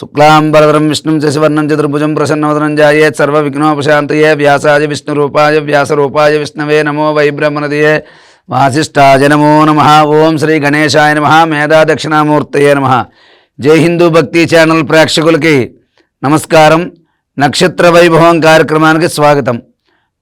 శుక్లాంబరవరం విష్ణుం శశివర్ణం చతుర్భుజం ప్రసన్నవదనం జాయేత్ సర్వ విఘ్నోపశాంతయే వ్యాసాయ విష్ణురూపాయ వ్యాసరూపాయ విష్ణవే నమో వై బ్రహ్మణదియే వాసిష్ఠాయ నమో నమ. ఓం శ్రీ గణేశాయ నమ. మేధా దక్షిణామూర్తయే నమ. జై హిందూ భక్తి ఛానల్ ప్రేక్షకులకి నమస్కారం. నక్షత్ర వైభవం కార్యక్రమానికి స్వాగతం.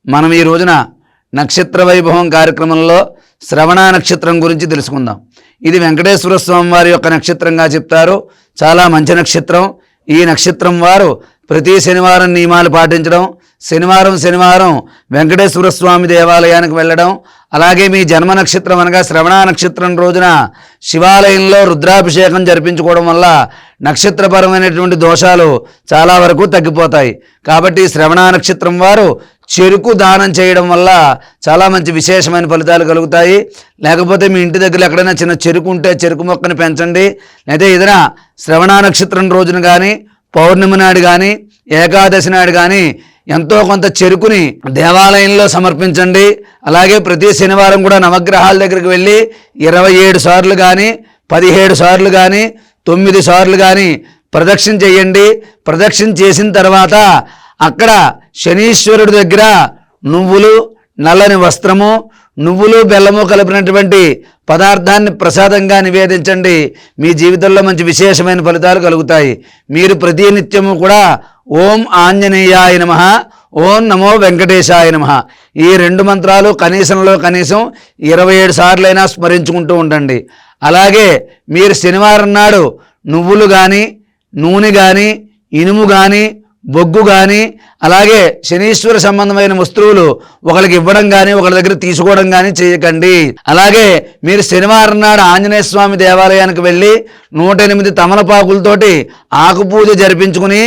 మనం ఈ రోజున నక్షత్ర వైభవం కార్యక్రమంలో శ్రవణ నక్షత్రం గురించి తెలుసుకుందాం. ఇది వెంకటేశ్వర స్వామి వారి యొక్క నక్షత్రంగా చెప్తారు. చాలా మంచి నక్షత్రం. ఈ నక్షత్రం వారు ప్రతి శనివారం నియమాలు పాటించడం శనివారం శనివారం వెంకటేశ్వర స్వామి దేవాలయానికి వెళ్ళడం అలాగే మీ జన్మ నక్షత్రం అనగా శ్రవణ నక్షత్రం రోజున శివాలయంలో రుద్రాభిషేకం జరిపించుకోవడం వల్ల నక్షత్రపరమైనటువంటి దోషాలు చాలా వరకు తగ్గిపోతాయి. కాబట్టి శ్రవణ నక్షత్రం వారు చెరుకు దానం చేయడం వల్ల చాలా మంచి విశేషమైన ఫలితాలు కలుగుతాయి. లేకపోతే మీ ఇంటి దగ్గర ఎక్కడైనా చిన్న చెరుకు ఉంటే చెరుకు మొక్కని పెంచండి. లేదా ఏదైనా శ్రవణ నక్షత్రం రోజున కానీ పౌర్ణమి నాడు కానీ ఏకాదశి నాడు కానీ ఎంతో కొంత చెరుకుని దేవాలయంలో సమర్పించండి. అలాగే ప్రతి శనివారం కూడా నవగ్రహాల దగ్గరికి వెళ్ళి ఇరవై ఏడు సార్లు కానీ పదిహేడు సార్లు కానీ తొమ్మిది సార్లు కానీ ప్రదక్షిణ చేయండి. ప్రదక్షిణ చేసిన తర్వాత అక్కడ శనీశ్వరుడి దగ్గర నువ్వులు నల్లని వస్త్రము నువ్వులు బెల్లము కలిపినటువంటి పదార్థాన్ని ప్రసాదంగా నివేదించండి. మీ జీవితంలో మంచి విశేషమైన ఫలితాలు కలుగుతాయి. మీరు ప్రతి నిత్యము కూడా ఓం ఆంజనేయాయ నమ. ఓం నమో వెంకటేశాయ నమ. ఈ రెండు మంత్రాలు కనీసంలో కనీసం ఇరవై ఏడు సార్లైనా స్మరించుకుంటూ ఉండండి. అలాగే మీరు శనివారం నాడు నువ్వులు కానీ నూనె కానీ ఇనుము కానీ బొగ్గు కానీ అలాగే శనీశ్వర సంబంధమైన వస్తువులు ఒకరికి ఇవ్వడం కానీ ఒకరి దగ్గర తీసుకోవడం కానీ చేయకండి. అలాగే మీరు శనివారం నాడు ఆంజనేయ స్వామి దేవాలయానికి వెళ్ళి నూట ఎనిమిది తమలపాకులతోటి ఆకుపూజ జరిపించుకుని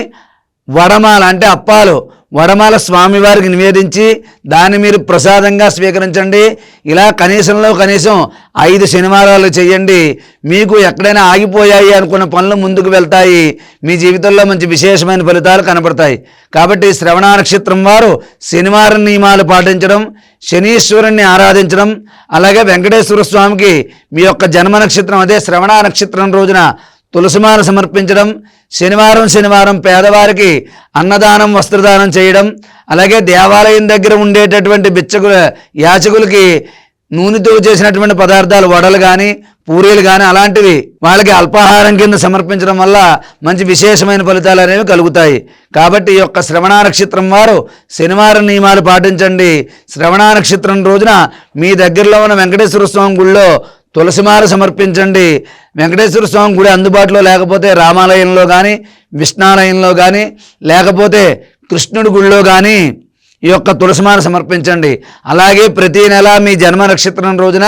వడమాల అంటే అప్పాలు. వడమాల స్వామివారికి నివేదించి దాన్ని మీరు ప్రసాదంగా స్వీకరించండి. ఇలా కనీసంలో కనీసం ఐదు శనివారాలు చేయండి. మీకు ఎక్కడైనా ఆగిపోయాయి అనుకున్న పనులు ముందుకు వెళ్తాయి. మీ జీవితంలో మంచి విశేషమైన ఫలితాలు కనపడతాయి. కాబట్టి శ్రవణ నక్షత్రం వారు శనివారం నియమాలు పాటించడం శనీశ్వరుణ్ణి ఆరాధించడం అలాగే వెంకటేశ్వర స్వామికి మీ యొక్క జన్మ నక్షత్రం అదే శ్రవణ నక్షత్రం రోజున తులసిమాల సమర్పించడం శనివారం శనివారం పేదవారికి అన్నదానం వస్త్రదానం చేయడం అలాగే దేవాలయం దగ్గర ఉండేటటువంటి బిచ్చకుల యాచకులకి నూనెతో చేసినటువంటి పదార్థాలు వడలు కానీ పూరీలు కానీ అలాంటివి వాళ్ళకి అల్పాహారం కింద సమర్పించడం వల్ల మంచి విశేషమైన ఫలితాలు అనేవి కలుగుతాయి. కాబట్టి ఈ యొక్క శ్రవణ నక్షత్రం వారు శనివారం నియమాలు పాటించండి. శ్రవణ నక్షత్రం రోజున మీ దగ్గరలో ఉన్న వెంకటేశ్వర స్వామి గుళ్ళో తులసిమాల సమర్పించండి. వెంకటేశ్వర స్వామి గుడి అందుబాటులో లేకపోతే రామాలయంలో కానీ విష్ణాలయంలో కానీ లేకపోతే కృష్ణుడి గుడిలో కానీ ఈ యొక్క తులసిమాను సమర్పించండి. అలాగే ప్రతి నెల మీ జన్మ నక్షత్రం రోజున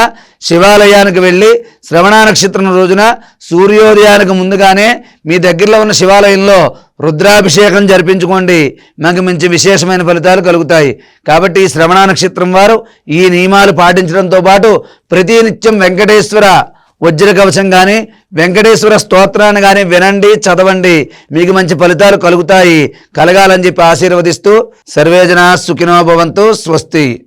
శివాలయానికి వెళ్ళి శ్రవణ నక్షత్రం రోజున సూర్యోదయానికి ముందుగానే మీ దగ్గరలో ఉన్న శివాలయంలో రుద్రాభిషేకం జరిపించుకోండి. మనకు మంచి విశేషమైన ఫలితాలు కలుగుతాయి. కాబట్టి ఈ శ్రవణ నక్షత్రం వారు ఈ నియమాలు పాటించడంతో పాటు ప్రతి నిత్యం వెంకటేశ్వర వజ్ర కవచం కానీ వెంకటేశ్వర స్తోత్రాన్ని కానీ వినండి చదవండి. మీకు మంచి ఫలితాలు కలుగుతాయి. కలగాలని చెప్పి ఆశీర్వదిస్తూ సర్వేజన సుఖినోభవంతో స్వస్తి.